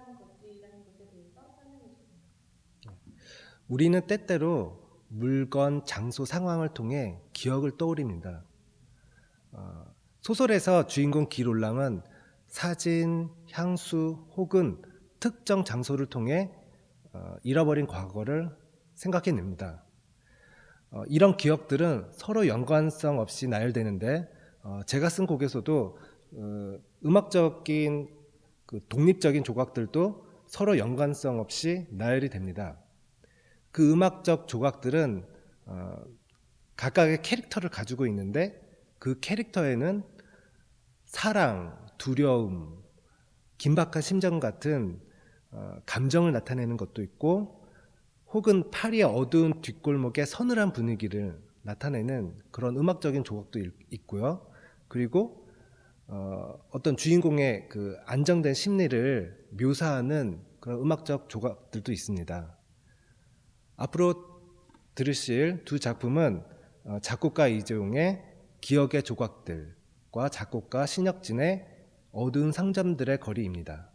기억하는 것들이라는 것에 대해서 설명해 주세요. 우리는 때때로 물건, 장소, 상황을 통해 기억을 떠올립니다. 어, 소설에서 주인공 기롤랑은 사진, 향수 혹은 특정 장소를 통해 어, 잃어버린 과거를 생각해냅니다. 어, 이런 기억들은 서로 연관성 없이 나열되는데 어, 제가 쓴 곡에서도 어, 음악적인 그 독립적인 조각들도 서로 연관성 없이 나열이 됩니다. 그 음악적 조각들은 어, 각각의 캐릭터를 가지고 있는데 그 캐릭터에는 사랑, 두려움, 긴박한 심정 같은 어, 감정을 나타내는 것도 있고 혹은 파리의 어두운 뒷골목의 서늘한 분위기를 나타내는 그런 음악적인 조각도 있- 있고요. 그리고 어, 어떤 주인공의 그 안정된 심리를 묘사하는 그런 음악적 조각들도 있습니다. 앞으로 들으실 두 작품은 어, 작곡가 이재용의 기억의 조각들과 작곡가 신혁진의 어두운 상점들의 거리입니다.